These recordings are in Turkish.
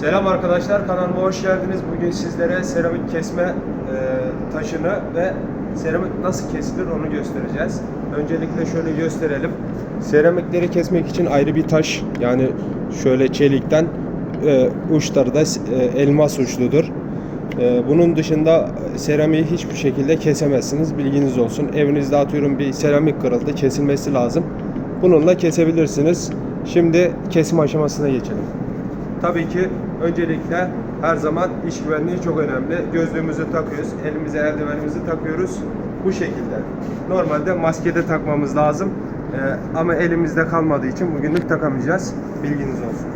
Selam arkadaşlar, kanalıma hoş geldiniz. Bugün sizlere seramik kesme e, taşını ve seramik nasıl kesilir onu göstereceğiz. Öncelikle şöyle gösterelim. Seramikleri kesmek için ayrı bir taş, yani şöyle çelikten e, uçları da e, elmas uçludur. E, bunun dışında seramiği hiçbir şekilde kesemezsiniz. Bilginiz olsun. Evinizde atıyorum bir seramik kırıldı, kesilmesi lazım. Bununla kesebilirsiniz. Şimdi kesim aşamasına geçelim. Tabii ki öncelikle her zaman iş güvenliği çok önemli. Gözlüğümüzü takıyoruz, elimize eldivenimizi takıyoruz. Bu şekilde. Normalde maskede takmamız lazım. Ee, ama elimizde kalmadığı için bugünlük takamayacağız. Bilginiz olsun.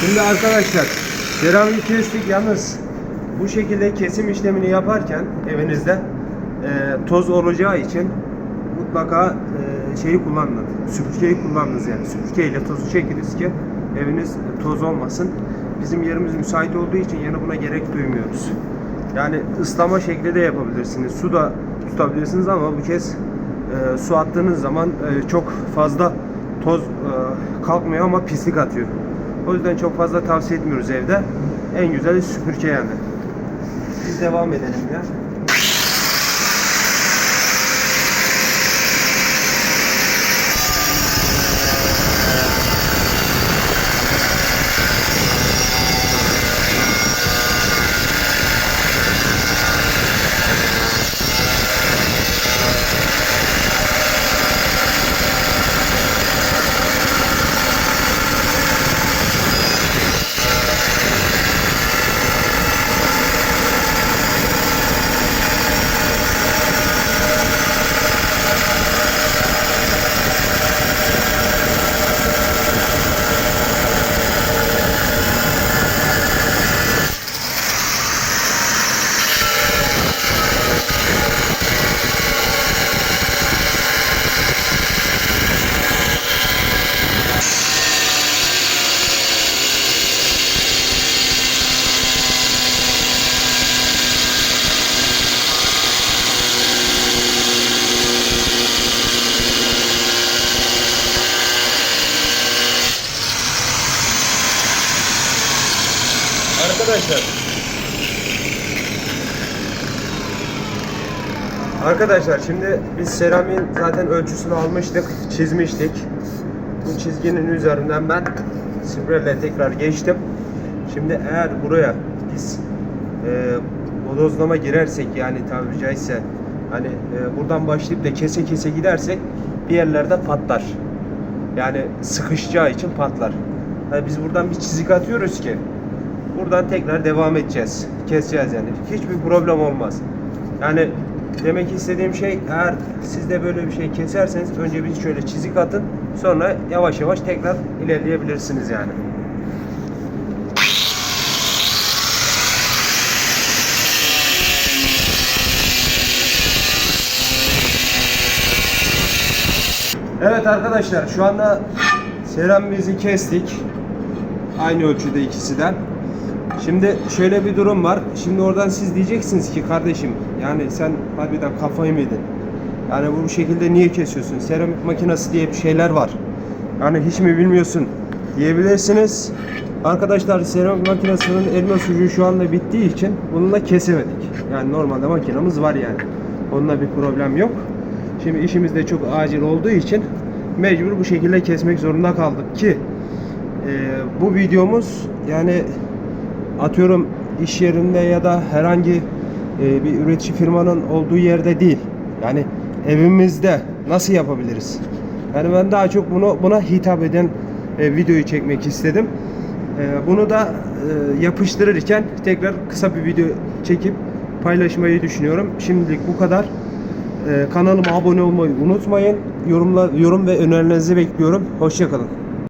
Şimdi arkadaşlar seramiği kestik yalnız bu şekilde kesim işlemini yaparken evinizde e, toz olacağı için mutlaka e, şeyi kullanın. Süpürgeyi kullanınız yani. Süpürgeyle tozu çekiniz ki eviniz toz olmasın. Bizim yerimiz müsait olduğu için yani buna gerek duymuyoruz. Yani ıslama şekli de yapabilirsiniz. Su da tutabilirsiniz ama bu kez e, su attığınız zaman e, çok fazla toz e, kalkmıyor ama pislik atıyor. O yüzden çok fazla tavsiye etmiyoruz evde. En güzeli süpürge yani. Biz devam edelim ya. Arkadaşlar Arkadaşlar şimdi biz seramiğin zaten ölçüsünü almıştık, çizmiştik. Bu çizginin üzerinden ben spreyle tekrar geçtim. Şimdi eğer buraya biz e, bodozlama girersek yani tabiri caizse hani e, buradan başlayıp da kese kese gidersek bir yerlerde patlar. Yani sıkışacağı için patlar. Hani biz buradan bir çizik atıyoruz ki buradan tekrar devam edeceğiz. Keseceğiz yani. Hiçbir problem olmaz. Yani demek istediğim şey eğer siz de böyle bir şey keserseniz önce bir şöyle çizik atın sonra yavaş yavaş tekrar ilerleyebilirsiniz yani. Evet arkadaşlar şu anda seramimizi kestik. Aynı ölçüde ikisinden. Şimdi şöyle bir durum var. Şimdi oradan siz diyeceksiniz ki kardeşim yani sen harbiden kafayı mı yedin? Yani bu şekilde niye kesiyorsun? Seramik makinesi diye bir şeyler var. Yani hiç mi bilmiyorsun diyebilirsiniz. Arkadaşlar seramik makinesinin elma sucuğu şu anda bittiği için bununla kesemedik. Yani normalde makinamız var yani. Onunla bir problem yok. Şimdi işimiz de çok acil olduğu için mecbur bu şekilde kesmek zorunda kaldık ki bu videomuz yani atıyorum iş yerinde ya da herhangi e, bir üretici firmanın olduğu yerde değil. Yani evimizde nasıl yapabiliriz? Yani ben daha çok bunu buna hitap eden e, videoyu çekmek istedim. E, bunu da e, yapıştırırken tekrar kısa bir video çekip paylaşmayı düşünüyorum. Şimdilik bu kadar. E, kanalıma abone olmayı unutmayın. Yorumlar, yorum ve önerilerinizi bekliyorum. Hoşçakalın.